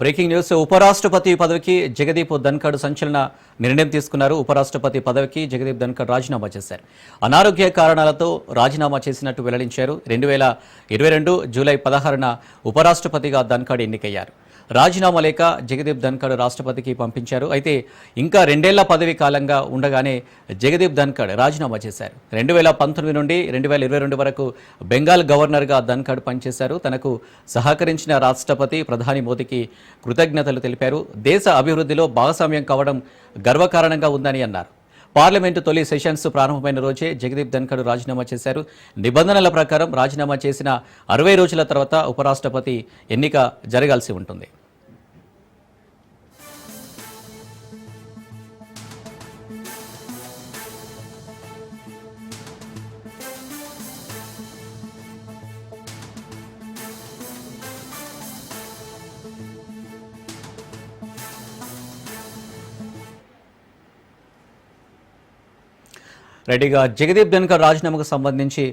Breaking news ఉపరాష్ట్రపతి పదవికి జగదీప్ ధన్ఖడ్ సంచలన నిర్ణయం తీసుకున్నారు. ఉపరాష్ట్రపతి పదవికి జగదీప్ ధన్ఖడ్ రాజీనామా చేశారు. అనారోగ్య కారణాలతో రాజీనామా చేసినట్టు వెల్లడించారు. రెండు వేల ఇరవై రెండు జూలై పదహారున ఉపరాష్ట్రపతిగా ధన్ఖడ్ ఎన్నికయ్యారు. రాజీనామా లేక జగదీప్ ధన్ఖడ్ రాష్ట్రపతికి పంపించారు. అయితే ఇంకా రెండేళ్ళ పదవి కాలంగా ఉండగానే జగదీప్ ధన్ఖడ్ రాజీనామా చేశారు. రెండు వేల పంతొమ్మిది నుండి రెండు వేల ఇరవై రెండు వరకు బెంగాల్ గవర్నర్గా ధన్ఖడ్ పనిచేశారు. తనకు సహకరించిన రాష్ట్రపతి ప్రధాని మోదీకి కృతజ్ఞతలు తెలిపారు. దేశ అభివృద్ధిలో భాగస్వామ్యం కావడం గర్వకారణంగా ఉందని అన్నారు. పార్లమెంటు తొలి సెషన్స్ ప్రారంభమైన రోజే జగదీప్ ధన్ఖడ్ రాజీనామా చేశారు. నిబంధనల ప్రకారం రాజీనామా చేసిన అరవై రోజుల తర్వాత ఉపరాష్ట్రపతి ఎన్నిక జరగాల్సి ఉంటుంది. రెడ్డిగా జగదీప్ ధన్కర్ రాజీనామాకు సంబంధించి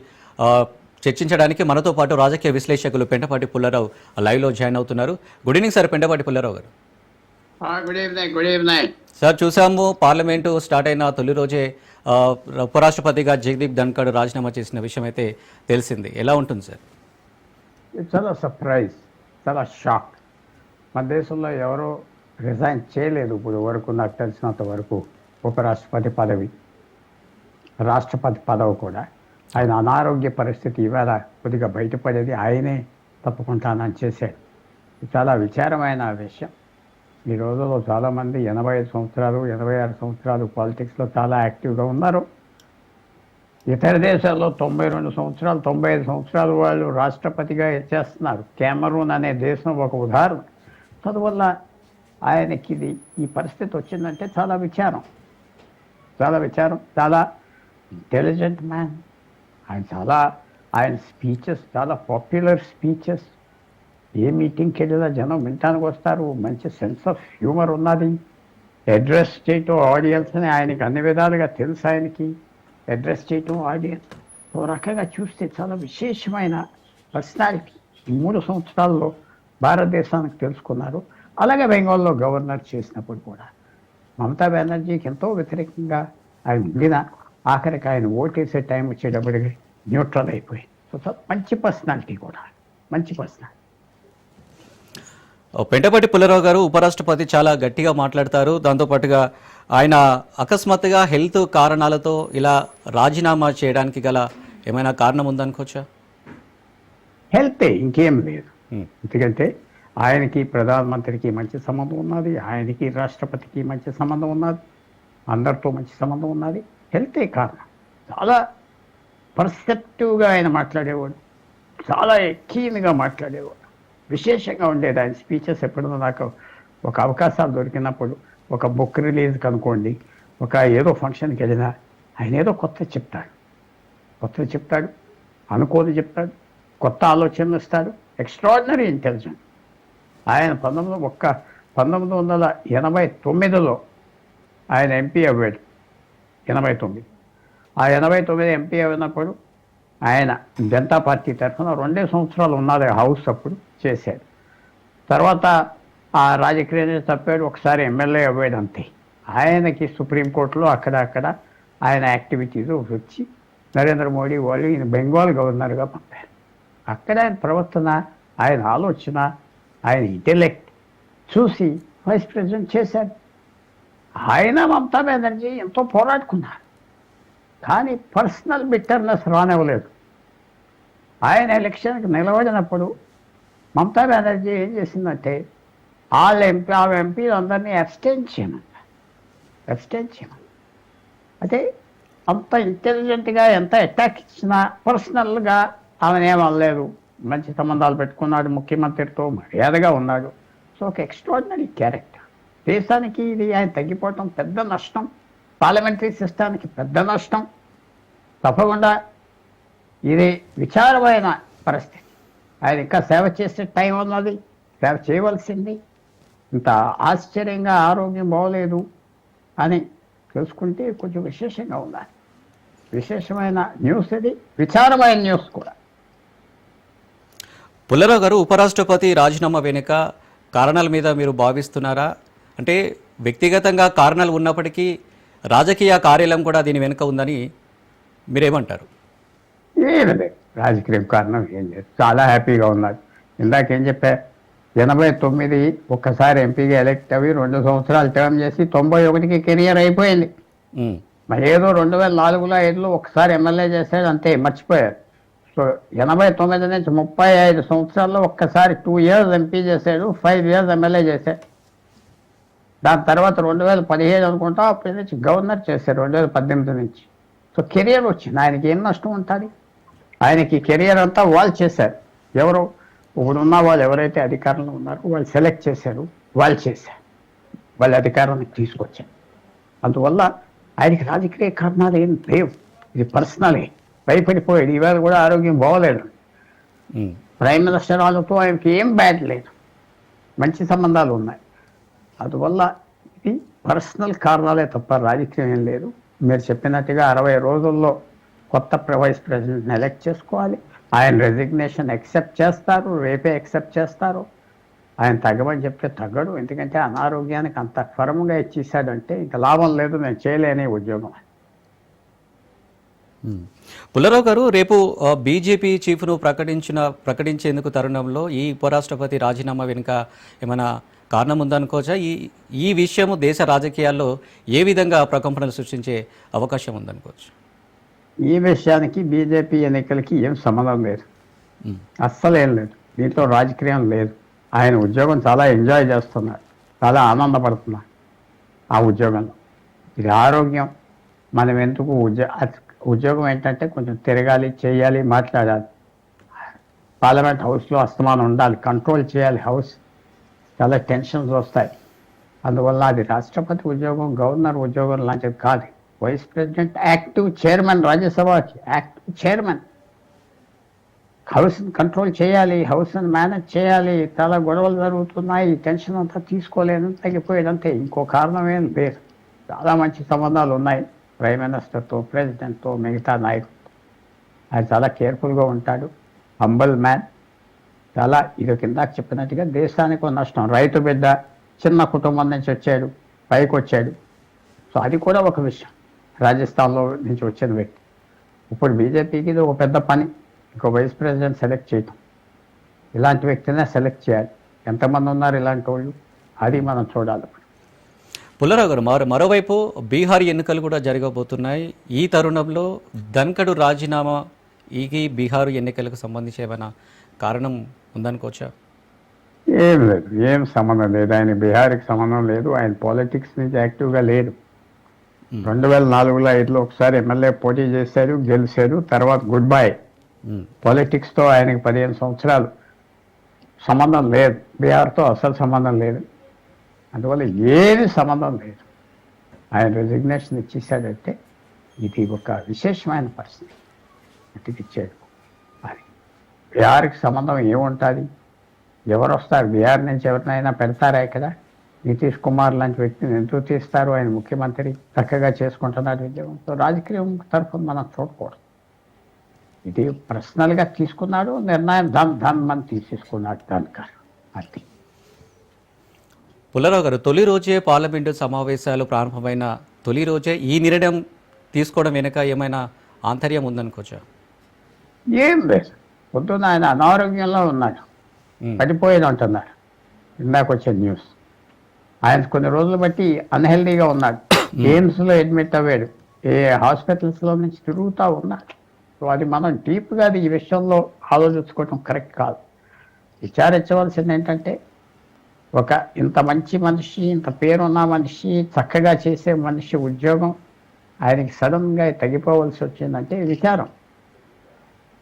చర్చించడానికి మనతో పాటు రాజకీయ విశ్లేషకులు పెంటపాటి పుల్లారావు లైవ్లో జాయిన్ అవుతున్నారు. Good evening sir Pentapati Pullarao garu. Good evening good evening. Sir చూసాము పార్లమెంటు స్టార్ట్ అయిన తొలి రోజే ఉపరాష్ట్రపతిగా జగదీప్ ధన్కర్ రాజీనామా చేసిన విషయం అయితే తెలిసింది. ఎలా ఉంటుంది సార్? చాలా సర్ప్రైజ్ చాలా షాక్ మన దేశంలో ఎవరో రిజైన్ చేయలేదు ఇప్పుడు వరకు నాకు తెలిసినంత వరకు ఉపరాష్ట్రపతి పదవి. రాష్ట్రపతి పదవి కూడా. ఆయన అనారోగ్య పరిస్థితి ఇవాళ కొద్దిగా బయటపడేది ఆయనే తప్పుకుంటానని చేశాడు. చాలా విచారమైన విషయం. ఈ రోజుల్లో చాలామంది ఎనభై ఐదు సంవత్సరాలు ఎనభై ఆరు సంవత్సరాలు పాలిటిక్స్లో చాలా యాక్టివ్గా ఉన్నారు. ఇతర దేశాల్లో తొంభై రెండు సంవత్సరాలు తొంభై ఐదు సంవత్సరాలు వాళ్ళు రాష్ట్రపతిగా చేస్తున్నారు. కెమరూన్ అనే దేశం ఒక ఉదాహరణ. అందువల్ల ఆయనకి ఇది ఈ పరిస్థితి వచ్చిందంటే చాలా విచారం. చాలా విచారం. చాలా ఇంటెలిజెంట్ మ్యాన్ ఆయన చాలా ఆయన స్పీచెస్ చాలా పాపులర్ స్పీచెస్ ఏ మీటింగ్కి వెళ్ళినా జనం వినటానికి వస్తారు. మంచి సెన్స్ ఆఫ్ హ్యూమర్ ఉన్నది. అడ్రస్ చేయటం ఆడియన్స్ని ఆయనకి అన్ని విధాలుగా తెలుసు ఆయనకి. అడ్రస్ చేయటం ఆడియన్స్ ఓ రకంగా చూస్తే చాలా విశేషమైన పర్సనాలిటీ ఈ మూడు సంవత్సరాల్లో భారతదేశానికి తెలుసుకున్నారు. అలాగే బెంగాల్లో గవర్నర్ చేసినప్పుడు కూడా. మమతా బెనర్జీకి ఎంతో వ్యతిరేకంగా ఆయన ఉండిన ఆఖరికి ఆయన ఓటేసే టైం వచ్చేటప్పటికి న్యూట్రల్ అయిపోయి. సో మంచి పర్సనాలిటీ కూడా. మంచి పర్సనాలిటీ. పెంటపాటి పుల్లారావు గారు ఉపరాష్ట్రపతి చాలా గట్టిగా మాట్లాడతారు. దాంతోపాటుగా ఆయన అకస్మాత్తుగా హెల్త్ కారణాలతో ఇలా రాజీనామా చేయడానికి గల ఏమైనా కారణం ఉందనుకోవచ్చా? హెల్తే ఇంకేం లేదు. ఎందుకంటే ఆయనకి ప్రధానమంత్రికి మంచి సంబంధం ఉన్నది ఆయనకి రాష్ట్రపతికి మంచి సంబంధం ఉన్నది అందరితో మంచి సంబంధం ఉన్నది. హెల్తే కారణం చాలా పర్సెప్టివ్గా ఆయన మాట్లాడేవాడు. చాలా కీన్గా మాట్లాడేవాడు. విశేషంగా ఉండేది ఆయన స్పీచెస్ ఎప్పుడైనా నాకు ఒక అవకాశాలు దొరికినప్పుడు ఒక బుక్ రిలీజ్ కనుకోండి ఒక ఏదో ఫంక్షన్కి వెళ్ళినా ఆయన ఏదో కొత్త చెప్తాడు. కొత్తది చెప్తాడు అనుకోని చెప్తాడు కొత్త ఆలోచనలు ఇస్తాడు. ఎక్స్ట్రాడినరీ ఇంటెలిజెంట్ ఆయన పంతొమ్మిది ఒక్క పంతొమ్మిది వందల ఎనభై తొమ్మిదిలో ఆయన ఎంపీ అవ్వాడు. ఎనభై తొమ్మిది. ఆ ఎనభై తొమ్మిది ఎంపీ అయినప్పుడు ఆయన జనతా పార్టీ తరఫున రెండే సంవత్సరాలు ఉన్నది హౌస్ అప్పుడు చేశాడు. తర్వాత ఆ రాజకీయ తప్పాడు ఒకసారి ఎమ్మెల్యే అవ్వాడు అంతే ఆయనకి సుప్రీంకోర్టులో అక్కడ అక్కడ ఆయన యాక్టివిటీస్ వచ్చి నరేంద్ర మోడీ వాళ్ళు ఈయన బెంగాల్ గవర్నర్గా పంపారు. అక్కడ ఆయన ప్రవర్తన ఆయన ఆలోచన ఆయన ఇంటెలెక్ట్ చూసి వైస్ ప్రెసిడెంట్ చేశాడు. ఆయన మమతా బెనర్జీ ఎంతో పోరాడుకున్నారు. కానీ పర్సనల్ బిట్టర్నెస్ రానివ్వలేదు. ఆయన ఎలక్షన్కి నిలబడినప్పుడు మమతా బెనర్జీ ఏం చేసిందంటే వాళ్ళ ఎంపీ ఆ ఎంపీలు అందరినీ అబ్స్టైన్ చేయమన్నారు అబ్స్టైన్ చేయమన్నారు అంటే అంత ఇంటెలిజెంట్గా ఎంత అటాక్ ఇచ్చినా పర్సనల్గా ఆమె ఏమనలేదు మంచి సంబంధాలు పెట్టుకున్నాడు ముఖ్యమంత్రితో మర్యాదగా ఉన్నాడు. సో ఒక ఎక్స్ట్రాడినరీ క్యారెక్టర్ దేశానికి ఇది ఆయన తగ్గిపోవటం పెద్ద నష్టం. పార్లమెంటరీ సిస్టానికి పెద్ద నష్టం. తప్పకుండా ఇది విచారమైన పరిస్థితి. ఆయన ఇంకా సేవ చేసే టైం ఉన్నది. సేవ చేయవలసింది. ఇంత ఆశ్చర్యంగా ఆరోగ్యం బాగోలేదు అని తెలుసుకుంటే కొంచెం విశేషంగా ఉండాలి. విశేషమైన న్యూస్ ఇది. విచారమైన న్యూస్ కూడా. పుల్లరావు గారు ఉపరాష్ట్రపతి రాజీనామా వెనుక కారణాల మీద మీరు భావిస్తున్నారా? అంటే వ్యక్తిగతంగా కారణాలు ఉన్నప్పటికీ రాజకీయ కార్యాలయం కూడా దీని వెనుక ఉందని మీరేమంటారు? ఏమి లేదు రాజకీయ కారణం ఏం లేదు. చాలా హ్యాపీగా ఉన్నారు. ఇందాక ఏం చెప్పా ఎనభై తొమ్మిది ఒక్కసారి ఎంపీగా ఎలక్ట్ అవి రెండు సంవత్సరాలు టర్మ్ చేసి తొంభై ఒకటికి కెరియర్ అయిపోయింది. మరి ఏదో రెండు వేల నాలుగులో ఐదులో ఒకసారి ఎమ్మెల్యే చేశాడు అంతే మర్చిపోయారు. సో ఎనభై తొమ్మిది నుంచి ముప్పై ఐదు సంవత్సరాల్లో ఒక్కసారి టూ ఇయర్స్ ఎంపీ చేశాడు ఫైవ్ ఇయర్స్ ఎమ్మెల్యే చేశాడు. దాని తర్వాత రెండు వేల పదిహేడు అనుకుంటా అప్పటి నుంచి గవర్నర్ చేశారు రెండు వేల పద్దెనిమిది నుంచి. సో కెరియర్ వచ్చింది. ఆయనకి ఏం నష్టం ఉంటుంది? ఆయనకి కెరియర్ అంతా వాళ్ళు చేశారు. ఎవరు? ఇప్పుడున్న వాళ్ళు ఎవరైతే అధికారంలో ఉన్నారో వాళ్ళు సెలెక్ట్ చేశారు వాళ్ళు చేశారు. వాళ్ళ అధికారానికి తీసుకొచ్చారు. అందువల్ల ఆయనకి రాజకీయ కారణాలు ఏం లేవు. ఇది పర్సనలే భయపడిపోయాడు. ఈవేళ కూడా ఆరోగ్యం బాగోలేదు. ప్రైమ్ మినిస్టర్ వాళ్ళతో ఆయనకి ఏం బ్యాడ్ లేదు. మంచి సంబంధాలు ఉన్నాయి. అందువల్ల ఇది పర్సనల్ కారణాలే తప్ప రాజకీయం ఏం లేదు. మీరు చెప్పినట్టుగా అరవై రోజుల్లో కొత్త వైస్ ప్రెసిడెంట్ని ఎలక్ట్ చేసుకోవాలి. ఆయన రెసిగ్నేషన్ యాక్సెప్ట్ చేస్తారు రేపే యాక్సెప్ట్ చేస్తారు. ఆయన తగ్గమని చెప్తే తగ్గడు. ఎందుకంటే అనారోగ్యానికి అంత ఫర్మ్గా ఇచ్చేసాడంటే ఇంకా లాభం లేదు నేను చేయలేని ఉద్యోగం. పుల్లరావు గారు రేపు బీజేపీ చీఫ్ను ప్రకటించిన ప్రకటించేందుకు తరుణంలో ఈ ఉపరాష్ట్రపతి రాజీనామా వెనుక ఏమైనా కారణం ఉందనుకోవచ్చా? ఈ ఈ విషయము దేశ రాజకీయాల్లో ఏ విధంగా ప్రకంపనలు సృష్టించే అవకాశం ఉందనుకోవచ్చు? ఈ విషయానికి బీజేపీ ఎన్నికలకి ఏం సంబంధం లేదు. అస్సలు లేదు. దీంట్లో రాజకీయం లేదు. ఆయన ఉద్యోగం చాలా ఎంజాయ్ చేస్తున్నారు. చాలా ఆనందపడుతున్నారు ఆ ఉద్యోగంలో. ఇది ఆరోగ్యం. మనం ఎందుకు ఉద్యోగం ఏంటంటే కొంచెం తిరగాలి చేయాలి మాట్లాడాలి. పార్లమెంట్ హౌస్లో అస్తమానం ఉండాలి కంట్రోల్ చేయాలి హౌస్. చాలా టెన్షన్స్ వస్తాయి. అందువల్ల అది రాష్ట్రపతి ఉద్యోగం గవర్నర్ ఉద్యోగం లాంటిది కాదు. వైస్ ప్రెసిడెంట్ యాక్టివ్ చైర్మన్ రాజ్యసభకి యాక్టివ్ చైర్మన్. హౌస్ని కంట్రోల్ చేయాలి హౌస్ని మేనేజ్ చేయాలి. చాలా గొడవలు జరుగుతున్నాయి. టెన్షన్ అంతా తీసుకోలేను తగ్గిపోయేదంతే. ఇంకో కారణం ఏం లేదు. చాలా మంచి సంబంధాలు ఉన్నాయి. ప్రైమ్ మినిస్టర్తో ప్రెసిడెంట్తో మిగతా నాయకులతో. ఆయన చాలా కేర్ఫుల్గా ఉంటాడు. Humble man. చాలా ఇది కిందాక చెప్పినట్టుగా దేశానికి ఒక నష్టం. రైతు బిడ్డ చిన్న కుటుంబం నుంచి వచ్చాడు పైకి వచ్చాడు. సో అది కూడా ఒక విషయం. రాజస్థాన్లో నుంచి వచ్చిన వ్యక్తి. ఇప్పుడు బీజేపీకి ఇది ఒక పెద్ద పని. ఇంకో వైస్ ప్రెసిడెంట్ సెలెక్ట్ చేయటం. ఇలాంటి వ్యక్తినే సెలెక్ట్ చేయాలి. ఎంతమంది ఉన్నారు ఇలాంటి వాళ్ళు? అది మనం చూడాలి పుల్లరావు గారు మరో మరోవైపు బీహార్ ఎన్నికలు కూడా జరగబోతున్నాయి. ఈ తరుణంలో ధన్కడు రాజీనామా ఈ బీహార్ ఎన్నికలకు సంబంధించి ఏమైనా కారణం ఉందనుకోవచ్చా ఏం లేదు ఏం సంబంధం లేదు. ఆయన బీహార్కి సంబంధం లేదు ఆయన పాలిటిక్స్ నుంచి యాక్టివ్గా లేదు రెండు వేల నాలుగులో ఐదులో ఒకసారి ఎమ్మెల్యే పోటీ చేశారు గెలిచారు తర్వాత గుడ్ బై. ఉమ్. పాలిటిక్స్తో ఆయనకి పదిహేను సంవత్సరాలు సంబంధం లేదు. బీహార్తో అసలు సంబంధం లేదు. అందువల్ల ఏది సంబంధం లేదు. ఆయన రెసిగ్నేషన్ ఇచ్చేసాడంటే ఇది ఒక విశేషమైన పరిస్థితి. ఇచ్చాడు బీహార్కి సంబంధం ఏముంటుంది? ఎవరు వస్తారు బీహార్ నుంచి ఎవరినైనా పెడతారా ఇక్కడ? నితీష్ కుమార్ లాంటి వ్యక్తిని ఎందుకు తీస్తారు? ఆయన ముఖ్యమంత్రి చక్కగా చేసుకుంటున్నాడు ఉద్యోగం సో రాజకీయం తరఫున మనం చూడకూడదు. ఇది పర్సనల్గా తీసుకున్నాడు నిర్ణయం ధన్ ధన్ అని తీసేసుకున్నాడు ధన్కర్. అది. పుల్లారావు గారు తొలి రోజే పార్లమెంటు సమావేశాలు ప్రారంభమైన తొలి రోజే ఈ నిర్ణయం తీసుకోవడం వెనుక ఏమైనా ఆంతర్యం ఉందనుకోవచ్చా? ఏం లేదు. పొద్దున్న ఆయన అనారోగ్యంలో ఉన్నాడు. పడిపోయేది అంటున్నారు. ఇందాక వచ్చే న్యూస్. ఆయన కొన్ని రోజులు బట్టి అన్హెల్దీగా ఉన్నాడు. ఎయిమ్స్లో అడ్మిట్ అవ్వాడు. ఏ హాస్పిటల్స్లో నుంచి తిరుగుతూ ఉన్నాడు. సో అది మనం డీప్గా ఈ విషయంలో ఆలోచించుకోవడం కరెక్ట్ కాదు. విచారించవలసింది ఏంటంటే ఒక ఇంత మంచి మనిషి ఇంత పేరున్న మనిషి చక్కగా చేసే మనిషి ఉద్యోగం ఆయనకి సడన్గా తగ్గిపోవలసి వచ్చిందంటే విచారం.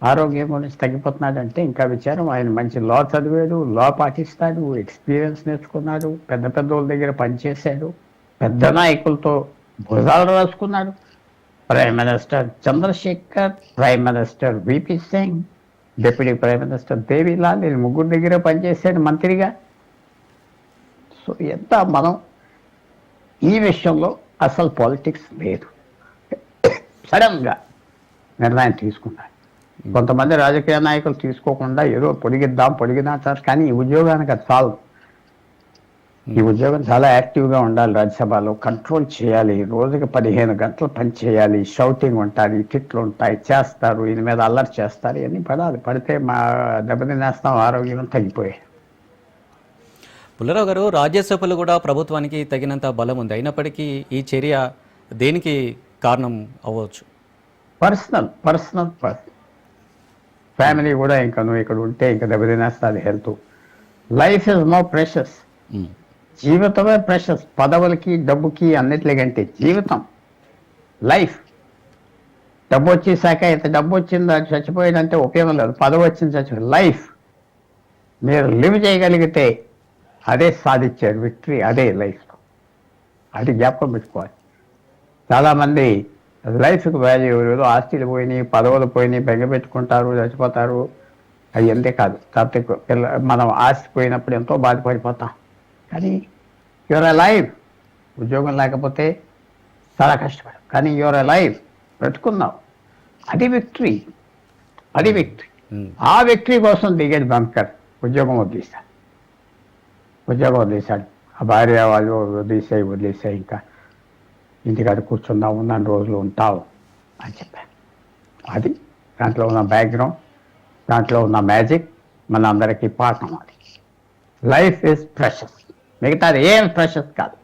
ఆరోగ్యం గురించి తగ్గిపోతున్నాడంటే ఇంకా విచారం. ఆయన మంచి లా చదివాడు లా పాటిస్తాడు ఎక్స్పీరియన్స్ నేర్చుకున్నాడు పెద్ద పెద్ద వాళ్ళ దగ్గర పనిచేశాడు పెద్ద నాయకులతో భుజాలు రాసుకున్నాడు. Prime minister Chandrashekhar prime minister VP Singh deputy prime minister Devi Lal వీళ్ళు ముగ్గురు దగ్గర పనిచేశాడు మంత్రిగా. సో ఎంత మనం ఈ విషయంలో అసలు పాలిటిక్స్ లేదు. సడన్గా నిర్ణయం తీసుకున్నారు కొంతమంది రాజకీయ నాయకులు తీసుకోకుండా ఏదో పొడిగిద్దాం పొడిగిద్దాం సార్. కానీ ఈ ఉద్యోగానికి అది చాలు. ఈ ఉద్యోగం చాలా యాక్టివ్గా ఉండాలి రాజ్యసభలో. కంట్రోల్ చేయాలి. రోజుకి పదిహేను గంటలు పని చేయాలి. షౌటింగ్ ఉంటుంది తిట్లు ఉంటాయి చేస్తారు దీని మీద అల్లరి చేస్తారు. ఇవన్నీ పడాలి. పడితే మా దెబ్బతినేస్తాం ఆరోగ్యం తగ్గిపోయాయి పుల్లారావు గారు రాజ్యసభలో కూడా ప్రభుత్వానికి తగినంత బలం ఉంది. అయినప్పటికీ ఈ చర్య దేనికి కారణం అవ్వచ్చు? పర్సనల్ పర్సనల్ పర్సనల్ ఫ్యామిలీ కూడా ఇంకా నువ్వు ఇక్కడ ఉంటే ఇంకా దెబ్బతినేస్తుంది health life is more precious జీవితమే ప్రెషస్ పదవులకి డబ్బుకి అన్నిటికంటే జీవితం. లైఫ్ డబ్బు వచ్చేసాక ఇంత డబ్బు వచ్చింది చచ్చిపోయిందంటే ఉపయోగం లేదు. పదవి వచ్చింది చచ్చిపోయి లైఫ్ మీరు లివ్ చేయగలిగితే అదే సాధించారు విక్టరీ అదే లైఫ్ అది జ్ఞాపకం పెట్టుకోవాలి. చాలామంది లైఫ్కి వాల్యూ ఏదో ఆస్తులు పోయినాయి పదవులు పోయినాయి బెంగ పెట్టుకుంటారు చచ్చిపోతారు. అది అంతే కాదు. కాకపోతే పిల్ల మనం ఆస్తి పోయినప్పుడు ఎంతో బాధపడిపోతాం. కానీ యువర్ లైఫ్ ఉద్యోగం లేకపోతే చాలా కష్టపడు కానీ యువర్ లైఫ్ బ్రతుకున్నావు. అది విక్టరీ అది విక్టరీ ఆ విక్టరీ కోసం దిగేది బంకర్ ఉద్యోగం వదిలేశాడు. ఉద్యోగం వదిలేశాడు. ఆ భార్య వాళ్ళు వదిలేసాయి వదిలేసాయి ఇంకా. ఇంటికాడ కూర్చుందాం ఉన్న రోజులు ఉంటావు అని చెప్పాను. అది దాంట్లో ఉన్న బ్యాక్గ్రౌండ్ దాంట్లో ఉన్న మ్యాజిక్ మన అందరికీ పాఠం అది. లైఫ్ ఇస్ ప్రెషస్ మిగతాది ఏం ప్రెషస్ కాదు.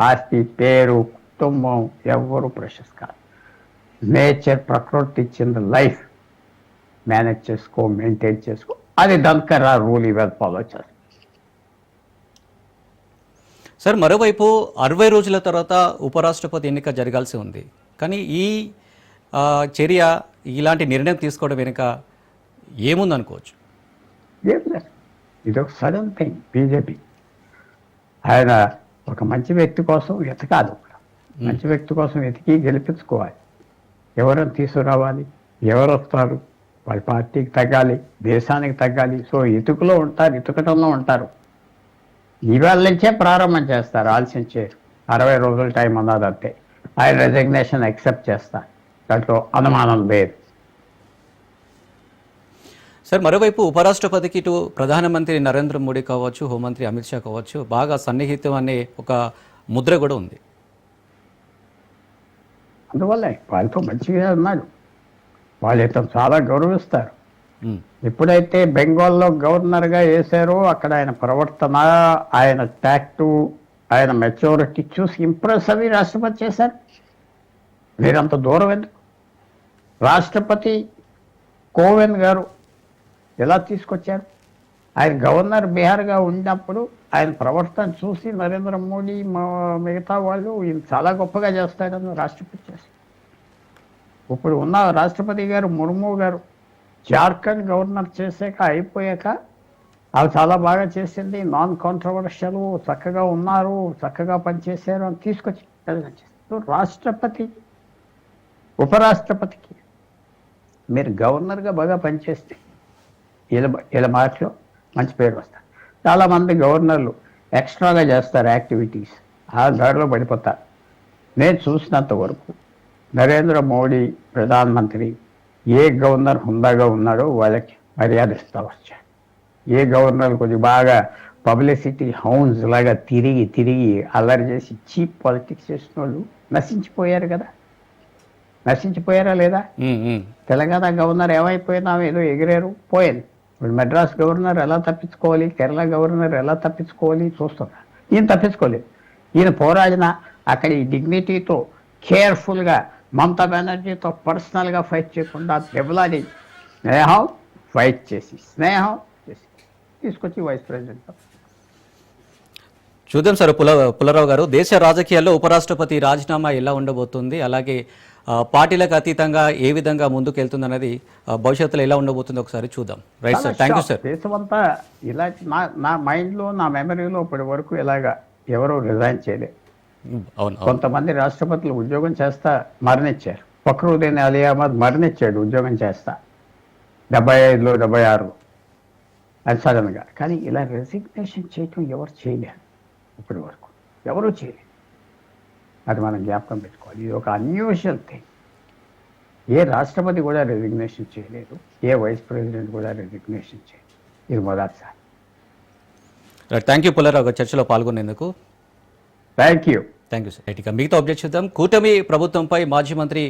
ఆస్తి పేరు కుటుంబం ఎవరు ప్రెషస్ కాదు. నేచర్ ప్రకృతి ఇచ్చింది లైఫ్ మేనేజ్ చేసుకో మెయింటైన్ చేసుకో. అది దంకర్ ఆ రూల్ ఇవాళ ఫాలో చేస్తాం సార్ మరోవైపు అరవై రోజుల తర్వాత ఉపరాష్ట్రపతి ఎన్నిక జరగాల్సి ఉంది. కానీ ఈ చర్య ఇలాంటి నిర్ణయం తీసుకోవడం వెనుక ఏముందనుకోవచ్చు? ఏం లేదు ఇది ఒక సడన్ థింగ్ బీజేపీ ఆయన ఒక మంచి వ్యక్తి కోసం వెతకాలి మంచి వ్యక్తి కోసం వెతికి గెలిపించుకోవాలి. ఎవరైనా తీసుకురావాలి? ఎవరు వస్తారు? వాళ్ళ పార్టీకి తగ్గాలి దేశానికి తగ్గాలి. సో ఇటుకలో ఉంటారు ఇటుకటంలో ఉంటారు. ఇవాళ నుంచే ప్రారంభం చేస్తారు. ఆలస్యం చేయరు. అరవై రోజుల టైం ఉన్నది అంతే. ఆయన రెసిగ్నేషన్ యాక్సెప్ట్ చేస్తారు దాంట్లో అనుమానం లేదు. సార్ మరోవైపు ఉపరాష్ట్రపతికి ఇటు ప్రధానమంత్రి నరేంద్ర మోడీ కావచ్చు హోంమంత్రి అమిత్ షా కావచ్చు బాగా సన్నిహితం అనే ఒక ముద్ర కూడా ఉంది. అందువల్లే వాళ్ళతో మంచిగా ఉన్నాడు వాళ్ళు ఇతను చాలా గౌరవిస్తారు. ఎప్పుడైతే బెంగాల్లో గవర్నర్గా వేశారో అక్కడ ఆయన ప్రవర్తన ఆయన ట్యాక్టు ఆయన మెచ్యూరిటీ చూసి ఇంప్రెస్ అవి రాష్ట్రపతి చేశారు. మీరంత దూరం ఎందుకు? రాష్ట్రపతి కోవింద్ గారు ఎలా తీసుకొచ్చారు? ఆయన గవర్నర్ బీహార్గా ఉన్నప్పుడు ఆయన ప్రవర్తన చూసి నరేంద్ర మోడీ మా- మిగతా వాళ్ళు ఈయన చాలా గొప్పగా చేస్తారని రాష్ట్రపతి చేశారు. ఇప్పుడు ఉన్న రాష్ట్రపతి గారు ముర్ము గారు జార్ఖండ్ గవర్నర్ చేసాక అయిపోయాక అవి చాలా బాగా చేసింది. నాన్ కాంట్రవర్షియల్ చక్కగా ఉన్నారు చక్కగా పనిచేశారు అని తీసుకొచ్చి రాష్ట్రపతి ఉపరాష్ట్రపతికి మీరు గవర్నర్గా బాగా పనిచేస్తే ఇలా ఇలా మాటలో మంచి పేరు వస్తారు. చాలామంది గవర్నర్లు ఎక్స్ట్రాగా చేస్తారు యాక్టివిటీస్. ఆ దారిలో పడిపోతారు. నేను చూసినంత వరకు నరేంద్ర మోడీ ప్రధానమంత్రి ఏ గవర్నర్ హుందాగా ఉన్నాడో వాళ్ళకి మర్యాద ఇస్తా వచ్చాడు ఏ గవర్నర్ కొద్దిగా బాగా పబ్లిసిటీ హౌన్స్ లాగా తిరిగి తిరిగి అల్లరి చేసి చీప్ పాలిటిక్స్ చేసిన వాళ్ళు నశించిపోయారు కదా. నశించిపోయారా లేదా. తెలంగాణ గవర్నర్ ఏమైపోయినా ఏదో ఎగిరారు పోయింది ఇప్పుడు మెడ్రాస్ గవర్నర్ ఎలా తప్పించుకోవాలి కేరళ గవర్నర్ ఎలా తప్పించుకోవాలి చూస్తున్నారు ఈయన తప్పించుకోలేదు. ఈయన పోరాడిన అక్కడ ఈ డిగ్నిటీతో కేర్ఫుల్గా మమతా బెనర్జీతో పర్సనల్గా ఫైట్ చేయకుండా దెబ్బలాడి స్నేహం ఫైట్ చేసి స్నేహం చేసి తీసుకొచ్చి వైస్ ప్రెసిడెంట్ చూద్దాం సార్ పుల పుల్లారావు గారు దేశ రాజకీయాల్లో ఉపరాష్ట్రపతి రాజీనామా ఎలా ఉండబోతుంది అలాగే పార్టీలకు అతీతంగా ఏ విధంగా ముందుకు వెళ్తుంది అనేది భవిష్యత్తులో ఎలా ఉండబోతుందో ఒకసారి చూద్దాం. Right sir thank you sir దేశమంతా ఇలా నా నా మైండ్లో నా మెమరీలో ఇప్పటి వరకు ఇలాగా ఎవరూ రిజైన్ చేయలేదు కొంతమంది రాష్ట్రపతులు ఉద్యోగం చేస్తా మరణించారు ఫక్రుద్దీన్ అలీ అహ్మద్ మరణించాడు ఉద్యోగం చేస్తా. డెబ్బై ఐదులో డెబ్బై ఆరులో అది సడన్గా. కానీ ఇలా రెసిగ్నేషన్ చేయటం ఎవరు చేయలేరు ఇప్పటి వరకు. ఎవరూ చేయలేరు. అది మనం జ్ఞాపకం పెట్టుకోవాలి. ఇది ఒక అన్యూజువల్ థింగ్ ఏ రాష్ట్రపతి కూడా రెసిగ్నేషన్ చేయలేదు. ఏ వైస్ ప్రెసిడెంట్ కూడా రెసిగ్నేషన్ చేయలేదు. ఇది మొదటిసారి. థ్యాంక్ యూ పుల్లారావు చర్చలో పాల్గొనేందుకు thank you thank you sir ఇక మిగతా అప్డేట్ చూద్దాం. కూటమి ప్రభుత్వంపై మాజీ మంత్రి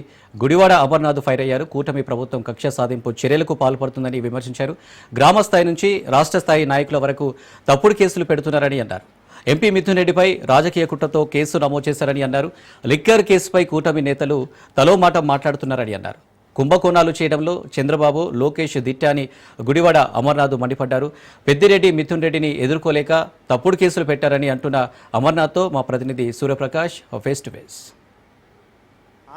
గుడివాడ అమర్నాథ్ ఫైర్ అయ్యారు. కూటమి ప్రభుత్వం కక్ష సాధింపు చర్యలకు పాల్పడుతుందని విమర్శించారు. గ్రామ స్థాయి నుంచి రాష్ట్ర స్థాయి నాయకుల వరకు తప్పుడు కేసులు పెడుతున్నారని అన్నారు. ఎంపీ మిథున్ రెడ్డిపై రాజకీయ కుట్రతో కేసు నమోదు చేశారని అన్నారు. లిక్కర్ కేసుపై కూటమి నేతలు తలో మాట మాట్లాడుతున్నారని అన్నారు. కుంభకోణాలు చేయడంలో చంద్రబాబు లోకేష్ దిట్ట అని గుడివాడ అమర్నాథ్ మండిపడ్డారు. పెద్దిరెడ్డి మిథున్ రెడ్డిని ఎదుర్కోలేక తప్పుడు కేసులు పెట్టారని అంటున్న అమర్నాథ్తో మా ప్రతినిధి సూర్యప్రకాష్ ఫేస్ టు ఫేస్.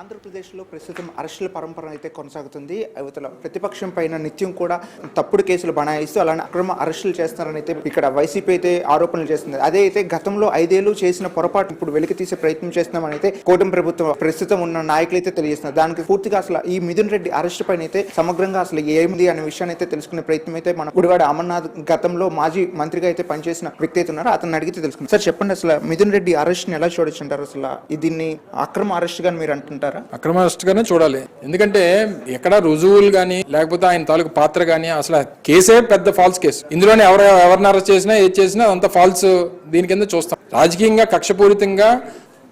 ఆంధ్రప్రదేశ్లో ప్రస్తుతం అరెస్టుల పరంపర అయితే కొనసాగుతుంది. అవతల ప్రతిపక్షం పైన నిత్యం కూడా తప్పుడు కేసులు బనాయిస్తూ అలానే అక్రమ అరెస్టులు చేస్తున్నారని అయితే ఇక్కడ వైసీపీ అయితే ఆరోపణలు చేస్తుంది. అదే అయితే గతంలో ఐదేళ్ళు చేసిన పొరపాటు ఇప్పుడు వెలికి తీసే ప్రయత్నం చేస్తున్నామని అయితే కూటమి ప్రభుత్వం ప్రస్తుతం ఉన్న నాయకులు అయితే తెలియజేస్తున్నారు. దానికి పూర్తిగా అసలు ఈ మిథున్ రెడ్డి అరెస్ట్ పైన అయితే సమగ్రంగా అసలు ఏమిది అనే విషయాన్ని అయితే తెలుసుకునే ప్రయత్నం అయితే మన గుడివాడ అమర్నాథ్ గతంలో మాజీ మంత్రిగా అయితే పనిచేసిన వ్యక్తి అయితే ఉన్నారో. అతను అడిగితే తెలుసుకుంది. సార్ చెప్పండి అసలు మిథున్ రెడ్డి అరెస్ట్ని ఎలా చూడొచ్చుంటారు అసలు దీన్ని అక్రమ అరెస్ట్గా మీరు అంటుంటారు? అక్రమ అరెస్ట్ గానే చూడాలి. ఎందుకంటే ఎక్కడ రుజువులు కానీ లేకపోతే ఆయన తాలూకు పాత్ర కానీ అసలు కేసే పెద్ద ఫాల్స్ కేసు ఇందులోనే ఎవరు ఎవరిని అరెస్ట్ చేసినా ఏది చేసినా అంత ఫాల్స్ దీని కింద చూస్తాం. రాజకీయంగా కక్షపూరితంగా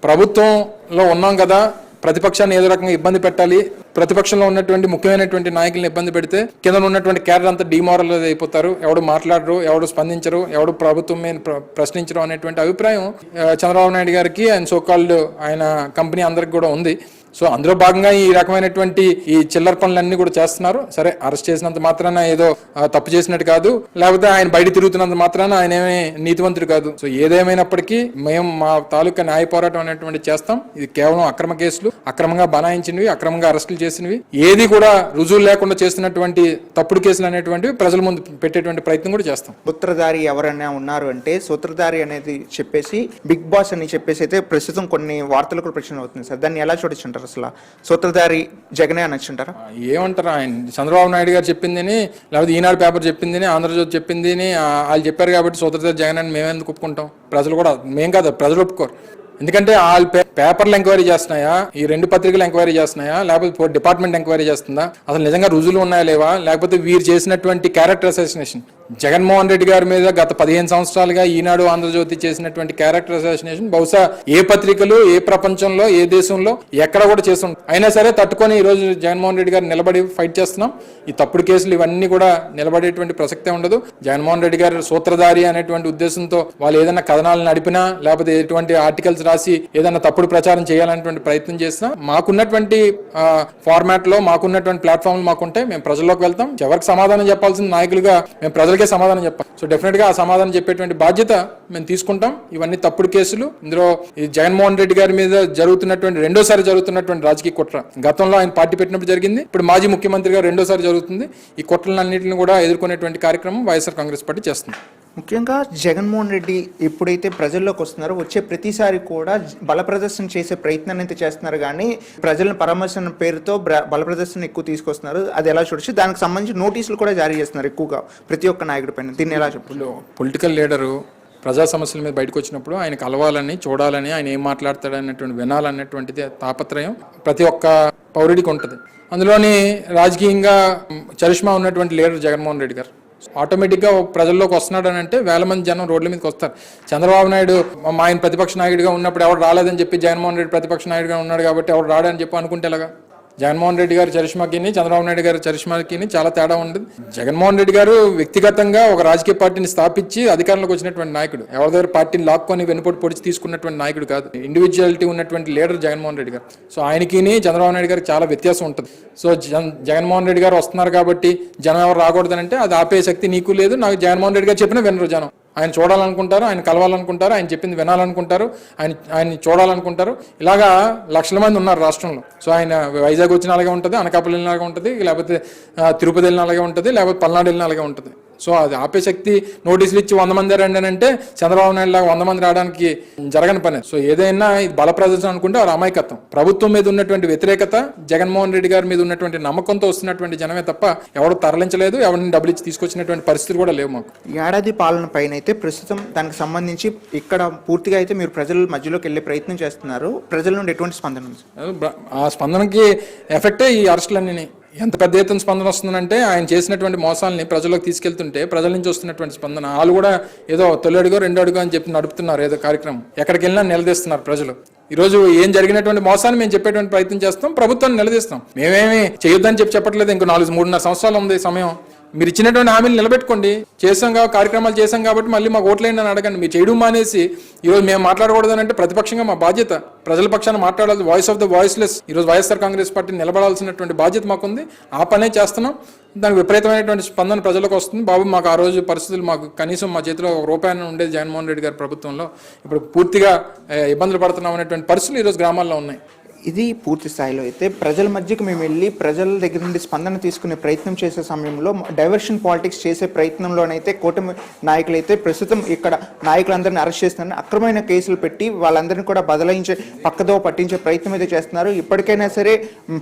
ప్రభుత్వంలో ఉన్నాం కదా ప్రతిపక్షాన్ని ఏదో రకంగా ఇబ్బంది పెట్టాలి. ప్రతిపక్షంలో ఉన్నటువంటి ముఖ్యమైనటువంటి నాయకులను ఇబ్బంది పెడితే కింద ఉన్నటువంటి క్యాడర్ అంతా డిమారలైజ్ అయిపోతారు. ఎవడు మాట్లాడరు ఎవడు స్పందించరు ఎవడు ప్రభుత్వం మీద ప్ర- ప్రశ్నించరు అనేటువంటి అభిప్రాయం చంద్రబాబు నాయుడు గారికి ఆయన సోకాల్డ్ ఆయన కంపెనీ అందరికి కూడా ఉంది. సో అందులో భాగంగా ఈ రకమైనటువంటి ఈ చిల్లర పనులన్నీ కూడా చేస్తున్నారు. సరే అరెస్ట్ చేసినంత మాత్రాన ఏదో తప్పు చేసినట్టు కాదు. లేకపోతే ఆయన బయట తిరుగుతున్నంత మాత్రాన ఆయన ఏమీ నీతివంతుడు కాదు. సో ఏదేమైనప్పటికీ మేము మా తాలూకా న్యాయ పోరాటం అనేటువంటి చేస్తాం. ఇది కేవలం అక్రమ కేసులు. అక్రమంగా బనాయించినవి అక్రమంగా అరెస్టులు చేసినవి. ఏది కూడా రుజువు లేకుండా చేస్తున్నటువంటి తప్పుడు కేసులు అనేటువంటివి ప్రజల ముందు పెట్టేటువంటి ప్రయత్నం కూడా చేస్తాం. సూత్రధారి ఎవరైనా ఉన్నారు అంటే సూత్రధారి అనేది చెప్పేసి బిగ్ బాస్ అని చెప్పేసి అయితే ప్రస్తుతం కొన్ని వార్తలు కూడా ప్రశ్న అవుతుంది సార్ దాన్ని ఎలా చూడొచ్చు అంటారు అసలు. సూత్రధారి జగనే అనొచ్చు ఏమంటారు ఆయన? చంద్రబాబు నాయుడు గారు చెప్పిందని లేకపోతే ఈనాడు పేపర్ చెప్పిందని ఆంధ్రజ్యోతి చెప్పిందని వాళ్ళు చెప్పారు కాబట్టి సూత్రధారి జగన్ అని మేమెందుకు ఒప్పుకుంటాం? ప్రజలు కూడా మేం కాదు ప్రజలు ఒప్పుకోరు. ఎందుకంటే వాళ్ళు పే- పేపర్లు ఎంక్వైరీ చేస్తున్నాయా? ఈ రెండు పత్రికలు ఎంక్వైరీ చేస్తున్నాయా? లేకపోతే డిపార్ట్మెంట్ ఎంక్వైరీ చేస్తుందా? అసలు నిజంగా రుజువులు ఉన్నాయా లేవా? లేకపోతే వీరు చేసినటువంటి క్యారెక్టర్ అసాసినేషన్ జగన్మోహన్ రెడ్డి గారి మీద గత పదిహేను సంవత్సరాలుగా ఈనాడు ఆంధ్రజ్యోతి చేసినటువంటి క్యారెక్టర్ అసాసినేషన్ బహుశా ఏ పత్రికలు ఏ ప్రపంచంలో ఏ దేశంలో ఎక్కడ కూడా చేసి అయినా సరే తట్టుకొని ఈ రోజు జగన్మోహన్ రెడ్డి గారు నిలబడి ఫైట్ చేస్తున్నాం. ఈ తప్పుడు కేసులు ఇవన్నీ కూడా నిలబడేటువంటి ప్రసక్తే ఉండదు. జగన్మోహన్ రెడ్డి గారు సూత్రధారి అనేటువంటి ఉద్దేశంతో వాళ్ళు ఏదైనా కథనాలు నడిపినా లేకపోతే ఎటువంటి ఆర్టికల్స్ రాసి ఏదైనా తప్పుడు ప్రచారం చేయాలనేటువంటి ప్రయత్నం చేసినా మాకున్నటువంటి ఫార్మాట్లో మాకున్నటువంటి ప్లాట్ఫామ్లు మాకుంటే మేము ప్రజల్లోకి వెళ్తాం. ఎవరికి సమాధానం చెప్పాల్సిన నాయకులుగా మేము ప్రజలకే సమాధానం చెప్పాలి సో డెఫినెట్గా ఆ సమాధానం చెప్పేటువంటి బాధ్యత మేము తీసుకుంటాం. ఇవన్నీ తప్పుడు కేసులు. ఇందులో ఈ జగన్మోహన్ రెడ్డి గారి మీద జరుగుతున్నటువంటి రెండోసారి జరుగుతున్నటువంటి రాజకీయ కుట్ర. గతంలో ఆయన పార్టీ పెట్టినప్పుడు జరిగింది. ఇప్పుడు మాజీ ముఖ్యమంత్రి గారు రెండోసారి జరుగుతుంది. ఈ కుట్రలన్నింటిని కూడా ఎదుర్కొనేటువంటి కార్యక్రమం వైఎస్ఆర్ కాంగ్రెస్ పార్టీ చేస్తుంది. ముఖ్యంగా జగన్మోహన్ రెడ్డి ఎప్పుడైతే ప్రజల్లోకి వస్తున్నారో వచ్చే ప్రతిసారి కూడా బల ప్రదర్శన చేసే ప్రయత్నాన్ని అయితే చేస్తున్నారు. కానీ ప్రజలను పరామర్శన పేరుతో బ్ర- బల ప్రదర్శన ఎక్కువ తీసుకొస్తున్నారు. అది ఎలా చూడొచ్చు? దానికి సంబంధించి నోటీసులు కూడా జారీ చేస్తున్నారు ఎక్కువగా ప్రతి ఒక్క నాయకుడి పైన. దీన్ని ఎలా చెప్పచ్చు పొలిటికల్ లీడరు ప్రజా సమస్యల మీద బయటకు వచ్చినప్పుడు ఆయన కలవాలని చూడాలని ఆయన ఏం మాట్లాడతాడు అన్నటువంటి వినాలన్నటువంటిది తాపత్రయం ప్రతి ఒక్క పౌరుడికి ఉంటుంది. అందులోని రాజకీయంగా చరిష్మా ఉన్నటువంటి లీడర్ జగన్మోహన్ రెడ్డి గారు. ఆటోమేటిక్గా ప్రజల్లోకి వస్తున్నాడు అని అంటే వేల మంది జనం రోడ్ల మీదకి వస్తారు. చంద్రబాబు నాయుడు మా ఆయన ప్రతిపక్ష నాయకుడిగా ఉన్నప్పుడు ఎవరు రాలేదని చెప్పి జగన్మోహన్ రెడ్డి ప్రతిపక్ష నాయుడుగా ఉన్నాడు కాబట్టి ఎవరు రాడని చెప్పి అనుకుంటే ఎలాగా? జగన్మోహన్ రెడ్డి గారి చరిష్మాకిని చంద్రబాబు నాయుడు గారి చరిష్మాకిని చాలా తేడా ఉండదు. జగన్మోహన్ రెడ్డి గారు వ్యక్తిగతంగా ఒక రాజకీయ పార్టీని స్థాపించి అధికారంలోకి వచ్చినటువంటి నాయకుడు. ఎవరి దగ్గర పార్టీని లాక్కొని వెనుపోటు పొడిచి తీసుకున్నటువంటి నాయకుడు కాదు. ఇండివిజువాలిటీ ఉన్నటువంటి లీడర్ జగన్మోహన్ రెడ్డి గారు. సో ఆయనకి చంద్రబాబు నాయుడు గారికి చాలా వ్యత్యాసం ఉంటుంది. సో జగన్మోహన్ రెడ్డి గారు వస్తున్నారు కాబట్టి జనం ఎవరు రాకూడదంటే అది ఆపే శక్తి నీకు లేదు. నాకు జగన్మోహన్ రెడ్డి గారు చెప్పిన వినరు జనం. ఆయన చూడాలనుకుంటారు ఆయన కలవాలనుకుంటారు ఆయన చెప్పింది వినాలనుకుంటారు ఆయన ఆయన చూడాలనుకుంటారు. ఇలాగా లక్షల మంది ఉన్నారు రాష్ట్రంలో. సో ఆయన వైజాగ్ వచ్చిన అలాగే ఉంటుంది అనకాపల్లి వెళ్ళిన అలాగే ఉంటుంది లేకపోతే తిరుపతి వెళ్ళిన అలాగే ఉంటుంది లేకపోతే పల్నాడు వెళ్ళిన అలాగే ఉంటుంది. సో అది ఆపే శక్తి నోటీసులు ఇచ్చి వంద మంది రండి అని అంటే చంద్రబాబు నాయుడు లాగా వంద మంది రావడానికి జరగని పని. సో ఏదైనా ఇది బల ప్రదర్శన అనుకుంటే అది అమాయకత్వం. ప్రభుత్వం మీద ఉన్నటువంటి వ్యతిరేకత జగన్మోహన్ రెడ్డి గారి మీద ఉన్నటువంటి నమ్మకంతో వస్తున్నటువంటి జనమే తప్ప ఎవరు తరలించలేదు ఎవరిని డబ్బులు ఇచ్చి తీసుకొచ్చినటువంటి పరిస్థితులు కూడా లేవు మాకు. ఏడాది పాలన పైన అయితే ప్రస్తుతం దానికి సంబంధించి ఇక్కడ పూర్తిగా అయితే మీరు ప్రజల మధ్యలోకి వెళ్ళే ప్రయత్నం చేస్తున్నారు. ప్రజల నుండి ఎటువంటి స్పందన ఆ స్పందనకి ఎఫెక్టే ఈ అరెస్టులన్నీ ఎంత పెద్ద ఎత్తున స్పందన వస్తుందంటే ఆయన చేసినటువంటి మోసాలని ప్రజలకు తీసుకెళ్తుంటే ప్రజల నుంచి వస్తున్నటువంటి స్పందన. వాళ్ళు కూడా ఏదో తొలి అడుగో రెండో అడుగో అని చెప్పి నడుపుతున్నారు ఏదో కార్యక్రమం. ఎక్కడికి వెళ్ళినా నిలదీస్తున్నారు ప్రజలు. ఈరోజు ఏం జరిగినటువంటి మోసాన్ని మేము చెప్పేటువంటి ప్రయత్నం చేస్తాం ప్రభుత్వాన్ని నిలదీస్తాం. మేమేమి చేయొద్దని చెప్పి చెప్పట్లేదు. ఇంకో నాలుగు మూడున్నర సంవత్సరాలు ఉంది సమయం. మీరు ఇచ్చినటువంటి హామీలు నిలబెట్టుకోండి. చేసాం కాబట్టి కార్యక్రమాలు చేసాం కాబట్టి మళ్ళీ మాకు ఓట్లేండి అని అడగండి. మీరు చేయడం మానేసి ఈరోజు మేము మాట్లాడకూడదు అంటే ప్రతిపక్షంగా మా బాధ్యత. ప్రజల పక్షాన మాట్లాడాలి. వాయిస్ ఆఫ్ ద వాయిస్లెస్ ఈరోజు వైఎస్ఆర్ కాంగ్రెస్ పార్టీ నిలబడాల్సినటువంటి బాధ్యత మాకుంది. ఆ పనే చేస్తున్నాం. దానికి విపరీతమైనటువంటి స్పందన ప్రజలకు వస్తుంది. బాబు మాకు ఆ రోజు పరిస్థితులు మాకు కనీసం మా చేతిలో ఒక రూపాయన ఉండేది జగన్మోహన్ రెడ్డి గారి ప్రభుత్వంలో. ఇప్పుడు పూర్తిగా ఇబ్బందులు పడుతున్నాం అనేటువంటి పరిస్థితులు ఈరోజు గ్రామాల్లో ఉన్నాయి. ఇది పూర్తి స్థాయిలో అయితే ప్రజల మధ్యకి మేము వెళ్ళి ప్రజల దగ్గర నుండి స్పందన తీసుకునే ప్రయత్నం చేసే సమయంలో డైవర్షన్ పాలిటిక్స్ చేసే ప్రయత్నంలోనైతే కూటమి నాయకులైతే ప్రస్తుతం ఇక్కడ నాయకులందరినీ అరెస్ట్ చేస్తున్నారని అక్రమమైన కేసులు పెట్టి వాళ్ళందరినీ కూడా బదలాయించే పక్కదో పట్టించే ప్రయత్నం అయితే చేస్తున్నారు. ఇప్పటికైనా సరే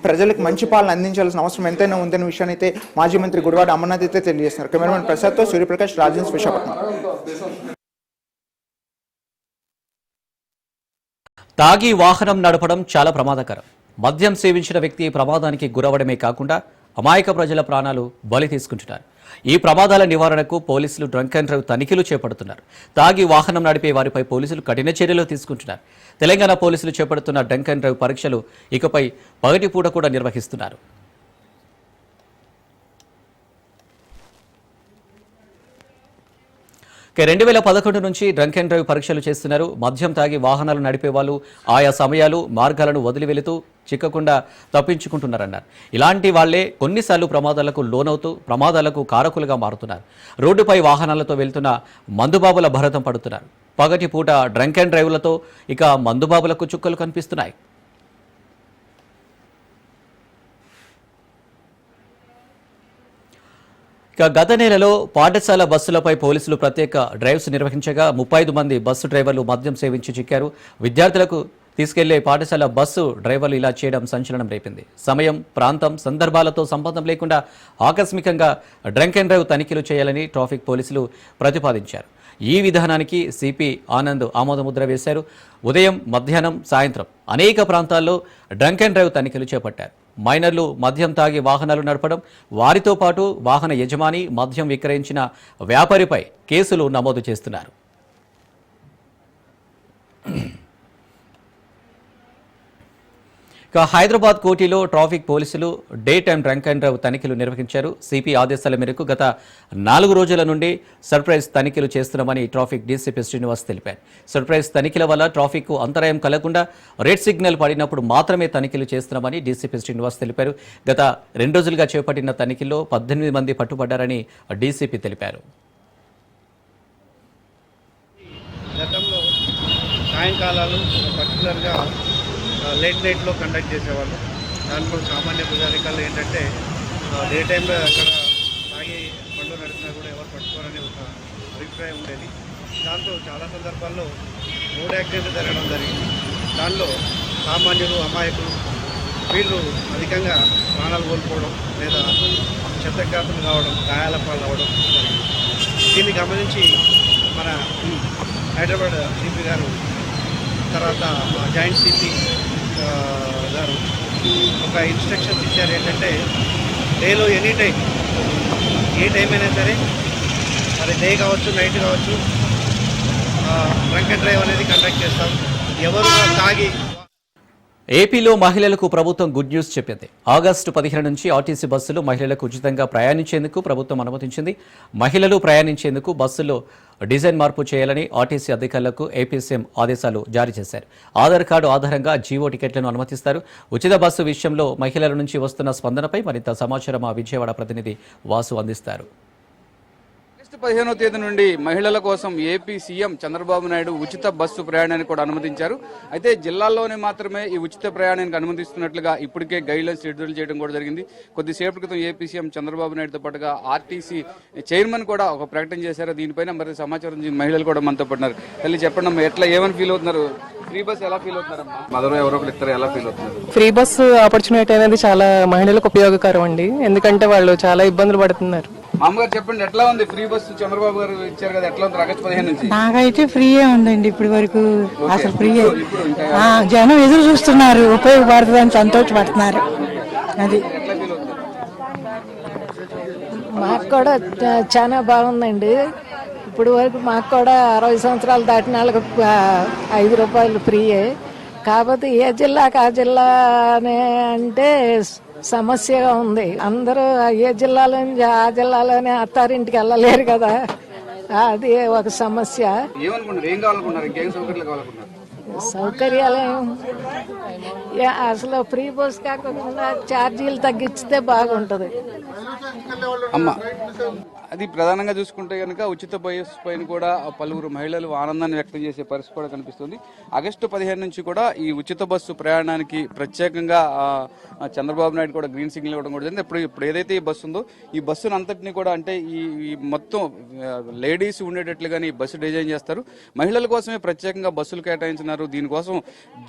ప్రజలకు మంచి పాలన అందించాల్సిన అవసరం ఎంతైనా ఉందనే విషయాన్ని అయితే మాజీ మంత్రి గుడివాడ అమర్నాథ్ అయితే తెలియజేస్తున్నారు. కెమెరామెన్ ప్రసాద్తో సూర్యప్రకాష్ రాజన్స్ విశాఖపట్నం. తాగి వాహనం నడపడం చాలా ప్రమాదకరం. మద్యం సేవించిన వ్యక్తి ప్రమాదానికి గురవడమే కాకుండా అమాయక ప్రజల ప్రాణాలు బలి తీసుకుంటున్నారు. ఈ ప్రమాదాల నివారణకు పోలీసులు డ్రంక్ అండ్ డ్రైవ్ తనిఖీలు చేపడుతున్నారు. తాగి వాహనం నడిపే వారిపై పోలీసులు కఠిన చర్యలు తీసుకుంటున్నారు. తెలంగాణ పోలీసులు చేపడుతున్న డ్రంక్ అండ్ డ్రైవ్ పరీక్షలు ఇకపై పగటిపూట కూడా నిర్వహిస్తున్నారు. రెండు వేల పదకొండు నుంచి డ్రంక్ అండ్ డ్రైవ్ పరీక్షలు చేస్తున్నారు. మద్యం తాగి వాహనాలు నడిపే వాళ్ళు ఆయా సమయాలు మార్గాలను వదిలి వెళుతూ చిక్కకుండా తప్పించుకుంటున్నారన్నారు. ఇలాంటి వాళ్ళే కొన్నిసార్లు ప్రమాదాలకు లోనవుతూ ప్రమాదాలకు కారకులుగా మారుతున్నారు. రోడ్డుపై వాహనాలతో వెళ్తున్న మందుబాబుల భరతం పడుతున్నారు. పగటి పూట డ్రంక్ అండ్ డ్రైవ్లతో ఇక మందుబాబులకు చుక్కలు కనిపిస్తున్నాయి. ఇక గత నెలలో పాఠశాల బస్సులపై పోలీసులు ప్రత్యేక డ్రైవ్స్ నిర్వహించగా ముప్పై ఐదు మంది బస్సు డ్రైవర్లు మద్యం సేవించి చిక్కారు. విద్యార్థులకు తీసుకెళ్ళే పాఠశాల బస్సు డ్రైవర్లు ఇలా చేయడం సంచలనం రేపింది. సమయం ప్రాంతం సందర్భాలతో సంబంధం లేకుండా ఆకస్మికంగా డ్రంక్ అండ్ డ్రైవ్ తనిఖీలు చేయాలని ట్రాఫిక్ పోలీసులు ప్రతిపాదించారు. ఈ విధానానికి సిపి ఆనంద్ ఆమోదముద్ర వేశారు. ఉదయం మధ్యాహ్నం సాయంత్రం అనేక ప్రాంతాల్లో డ్రంక్ అండ్ డ్రైవ్ తనిఖీలు చేపట్టారు. మైనర్లు మద్యం తాగి వాహనాలు నడపడం వారితో పాటు వాహన యజమాని మద్యం విక్రయించిన వ్యాపారిపై కేసులు నమోదు చేస్తున్నారు. ఇక హైదరాబాద్ కోటిలో ట్రాఫిక్ పోలీసులు day time drunk and drive తనిఖీలు నిర్వహించారు. సిపి ఆదేశాల మేరకు గత నాలుగు రోజుల నుండి సర్ప్రైజ్ తనిఖీలు చేస్తున్నామని ట్రాఫిక్ డీసీపీ శ్రీనివాస్ తెలిపారు. సర్ప్రైజ్ తనిఖీల వల్ల ట్రాఫిక్ అంతరాయం కలగకుండా రెడ్ సిగ్నల్ పడినప్పుడు మాత్రమే తనిఖీలు చేస్తున్నామని డీసీపీ శ్రీనివాస్ తెలిపారు. గత రెండు రోజులుగా చేపట్టిన తనిఖీల్లో పద్దెనిమిది మంది పట్టుబడ్డారని డీసీపీ తెలిపారు. గతంలో సాయంకాలాలు పర్టికులర్గా లేట్ నైట్లో కండక్ట్ చేసేవాళ్ళు. దాంట్లో సామాన్య పుజారికాలు ఏంటంటే డే టైంలో అక్కడ తాగి బండ్లు నడిపినా కూడా ఎవరు పట్టుకోరనే ఒక అభిప్రాయం ఉండేది. దాంతో చాలా సందర్భాల్లో రోడ్ యాక్సిడెంట్ జరగడం జరిగింది. దానిలో సామాన్యులు అమాయకులు వీళ్ళు అధికంగా ప్రాణాలు కోల్పోవడం లేదా క్షతగాతులు కావడం గాయాల పాలు అవ్వడం జరిగింది. దీన్ని గమనించి మన హైదరాబాద్ సిపి గారు తర్వాత జాయింట్ సిపి గారు ఒక ఇన్స్ట్రక్షన్స్ ఇచ్చారు ఏంటంటే డేలో ఎనీ టైం ఏ టైం అయినా సరే మరి డే కావచ్చు నైట్ కావచ్చు డ్రంక్ డ్రైవ్ అనేది కండక్ట్ చేస్తాం. ఎవరు తాగి ఏపీలో మహిళలకు ప్రభుత్వం గుడ్ న్యూస్ చెప్పింది. ఆగస్టు పదిహేను నుంచి ఆర్టీసీ బస్సులు మహిళలకు ఉచితంగా ప్రయాణించేందుకు ప్రభుత్వం అనుమతించింది. మహిళలు ప్రయాణించేందుకు బస్సుల్లో డిజైన్ మార్పు చేయాలని ఆర్టీసీ అధికారులకు ఏపీ సీఎం ఆదేశాలు జారీ చేశారు. ఆధార్ కార్డు ఆధారంగా జీవో టికెట్లను అనుమతిస్తారు. ఉచిత బస్సు విషయంలో మహిళల నుంచి వస్తున్న స్పందనపై మరింత సమాచారం మా విజయవాడ ప్రతినిధి వాసు అందిస్తారు. ఆగస్టు పదిహేనవ తేదీ నుండి మహిళల కోసం ఏపీ సీఎం చంద్రబాబు నాయుడు ఉచిత బస్సు ప్రయాణాన్ని కూడా అనుమతించారు. అయితే జిల్లాల్లోనే మాత్రమే ఈ ఉచిత ప్రయాణానికి అనుమతిస్తున్నట్లుగా ఇప్పటికే గైడ్లైన్స్ షెడ్యూల్ చేయడం కూడా జరిగింది. కొద్దిసేపటి క్రితం ఏపీ సీఎం చంద్రబాబు నాయుడుతో పాటుగా ఆర్టీసీ చైర్మన్ కూడా ఒక ప్రకటన చేశారు. దీనిపైన మరి సమాచారం మహిళలు కూడా మనతో పడినారు. తల్లి చెప్పండి అమ్మా, ఎట్లా ఏమని ఫీల్ అవుతున్నారు? ఫ్రీ బస్ ఎలా ఫీల్ అవుతున్నారమ్మా? మదర్ ఎవరో ఒకరు ఇస్తారు ఎలా ఫీల్ అవుతున్నారు? ఫ్రీ బస్ ఆపర్చునిటీ అనేది చాలా మహిళలకు ఉపయోగకరం అండి. ఎందుకంటే వాళ్ళు చాలా ఇబ్బందులు పడుతున్నారు. మామగారు చెప్పండి ఎట్లా ఉంది? ఫ్రీ బస్సు చంద్రబాబు గారు ఇచ్చారు కదా ఎట్లా ఉంది ఆగస్టు పదిహేను నుంచి? నాకైతే ఫ్రీయే ఉందండి ఇప్పటి వరకు. అసలు ఫ్రీయే. ఆ, జనం ఎదురు చూస్తున్నారు. ఉపయోగపడుతుందని సంతోషపడుతున్నారు. అది. మాకు కూడా చాలా బాగుందండి. ఇప్పుడు వరకు మాకు కూడా అరవై సంవత్సరాలు దాటిన వాళ్ళకి ఐదు రూపాయలు ఫ్రీయే. కాకపోతే ఏ జిల్లాకి ఆ జిల్లా అనే అంటే సమస్యగా ఉంది. అందరూ ఏ జిల్లాలో నుంచి ఆ జిల్లాలోనే అత్తారింటికి వెళ్ళలేరు కదా. అది ఒక సమస్య. ఏమనుకుంటారు ఏం కావాలనుకుంటున్నారు? ఇంకేం సౌకర్యాలు కావాలనుకుంటున్నారు? సౌకర్యాలు. అసలు ఫ్రీ బస్ కాకుండా ఛార్జీలు తగ్గిస్తే బాగుంటుంది. అమ్మ అది ప్రధానంగా చూసుకుంటే కనుక ఉచిత బయస్ పైన కూడా పలువురు మహిళలు ఆనందాన్ని వ్యక్తం చేసే పరిస్థితి కూడా కనిపిస్తుంది. ఆగస్టు పదిహేను నుంచి కూడా ఈ ఉచిత బస్సు ప్రయాణానికి ప్రత్యేకంగా చంద్రబాబు నాయుడు కూడా గ్రీన్ సిగ్నల్ ఇవ్వడం కూడా జరిగింది. ఇప్పుడు ఇప్పుడు ఏదైతే ఈ బస్సు ఉందో ఈ బస్సును అంతటిని కూడా అంటే ఈ మొత్తం లేడీస్ ఉండేటట్లుగానే ఈ బస్సు డిజైన్ చేస్తారు. మహిళల కోసమే ప్రత్యేకంగా బస్సులు కేటాయించిన చేస్తున్నారు. దీనికోసం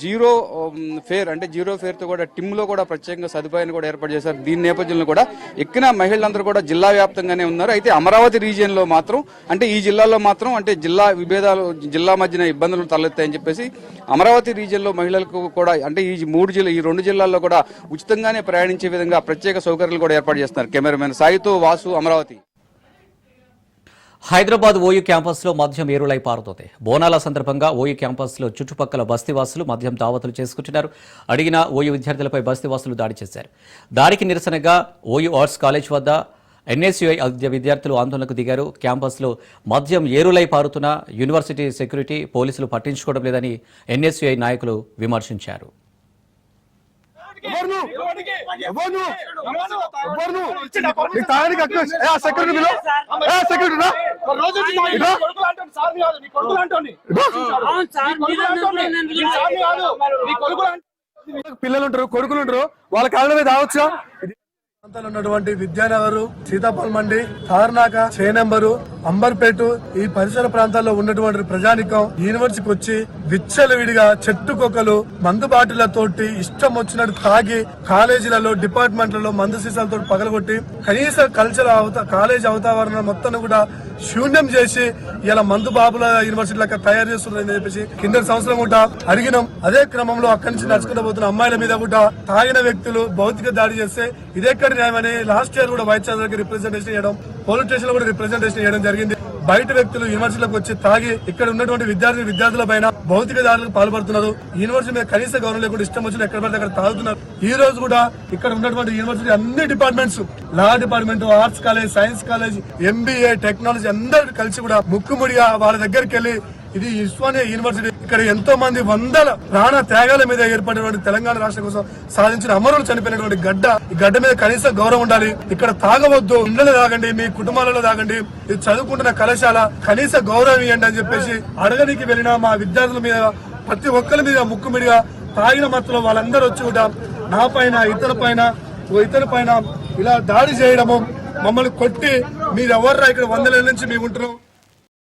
జీరో ఫేర్ అంటే జీరో ఫేర్తో కూడా టిమ్లో కూడా ప్రత్యేకంగా సదుపాయాన్ని కూడా ఏర్పాటు చేశారు. దీని నేపథ్యంలో కూడా ఎక్కిన మహిళలందరూ కూడా జిల్లా వ్యాప్తంగానే ఉన్నారు. అయితే అమరావతి రీజియన్లో మాత్రం అంటే ఈ జిల్లాలో మాత్రం అంటే జిల్లా విభేదాలు జిల్లా మధ్యన ఇబ్బందులు తలెత్తాయని చెప్పేసి అమరావతి రీజియన్లో మహిళలకు కూడా అంటే ఈ మూడు జిల్లా ఈ రెండు జిల్లాల్లో కూడా ఉచితంగానే ప్రయాణించే విధంగా ప్రత్యేక సౌకర్యాలు కూడా ఏర్పాటు చేస్తున్నారు. కెమెరామెన్ సాయితో వాసు అమరావతి. హైదరాబాద్ ఓయూ క్యాంపస్లో మద్యం ఏరులై పారుతోంది. బోనాల సందర్భంగా ఓయూ క్యాంపస్లో చుట్టుపక్కల బస్తీవాసులు మద్యం దావతులు చేసుకుంటున్నారు. అడిగిన ఓయూ విద్యార్థులపై బస్తీవాసులు దాడి చేశారు. దాడికి నిరసనగా ఓయూ ఆర్ట్స్ కాలేజ్ వద్ద ఎన్ఎస్యుఐ విద్యార్థులు ఆందోళనకు దిగారు. క్యాంపస్లో మద్యం ఏరులై పారుతున్న యూనివర్సిటీ సెక్యూరిటీ పోలీసులు పట్టించుకోవడం లేదని ఎన్ఎస్యుఐ నాయకులు విమర్శించారు. పిల్లలు ఉంటారు కొడుకులు ఉంటారు. వాళ్ళ కాళ్ళ మీద రావచ్చా ప్రాంతాల్లో ఉన్నటువంటి విద్యానగర్ సీతాఫల్ మండి తార్నాక చేనంబరు అంబర్పేట ఈ పరిసర ప్రాంతాల్లో ఉన్నటువంటి ప్రజానికం యూనివర్సిటీకి వచ్చి విచ్చలవిడిగా చెట్టుకొక్కలు మందు బాటిలతోటి ఇష్టం వచ్చినట్టు తాగి కాలేజీలలో డిపార్ట్మెంట్లలో మందు సీసాలతో పగలగొట్టి కనీస కల్చర్ అవత కాలేజ్ అవతావరణం మొత్తం కూడా శూన్యం చేసి ఇలా మందు బాబుల యూనివర్సిటీ లెక్క తయారు చేస్తున్నారని చెప్పేసి కింద సంవత్సరం కూడా అడిగినాం. అదే క్రమంలో అక్కడి నుంచి నడుచుకుంటూ పోతున్న అమ్మాయిల మీద కూడా తాగిన వ్యక్తులు భౌతిక దాడి చేస్తే ఇదెక్కడ న్యాయమని లాస్ట్ ఇయర్ కూడా వైస్ ఛాన్సలర్ రిప్రజెంటేషన్ చేయడం పోలీస్ స్టేషన్ కూడా రిప్రజెంటేషన్ చేయడం జరిగింది. బయట వ్యక్తులు యూనివర్సిటీలకు వచ్చి తాగి ఇక్కడ ఉన్నటువంటి విద్యార్థి విద్యార్థుల పైన భౌతిక దాడులకు పాల్పడుతున్నారు. యూనివర్సిటీ మీద కనీస గౌరవం లేకుండా ఇష్టం వచ్చిన ఎక్కడ పడితే అక్కడ తాగుతున్నారు. ఈ రోజు కూడా ఇక్కడ ఉన్నటువంటి యూనివర్సిటీ అన్ని departments law department arts college science college MBA technology అందరు కలిసి కూడా ముక్కుముడిగా వాళ్ళ దగ్గరికి వెళ్ళి ఇది ఉస్మానియా యూనివర్సిటీ. ఇక్కడ ఎంతో మంది వందల ప్రాణ త్యాగాల మీద ఏర్పడినటువంటి తెలంగాణ రాష్ట్రం కోసం సాధించిన అమరులు చనిపోయినటువంటి గడ్డ. ఈ గడ్డ మీద కనీస గౌరవం ఉండాలి. ఇక్కడ తాగవద్దు ఇండ్లలో తాగండి మీ కుటుంబాలలో తాగండి. ఇది చదువుకుంటున్న కళాశాల కనీస గౌరవం ఇవ్వండి అని చెప్పేసి అడగనికి వెళ్ళిన మా విద్యార్థుల మీద ప్రతి ఒక్కరి మీద ముక్కుమిడిగా తాగిన మత్తులో వాళ్ళందరూ వచ్చి కూడా నా పైన ఇతర పైన ఓ ఇతర పైన ఇలా దాడి చేయడము మమ్మల్ని కొట్టి మీరు ఎవర్రా ఇక్కడ వందల నుంచి మేము ఉంటున్నాం.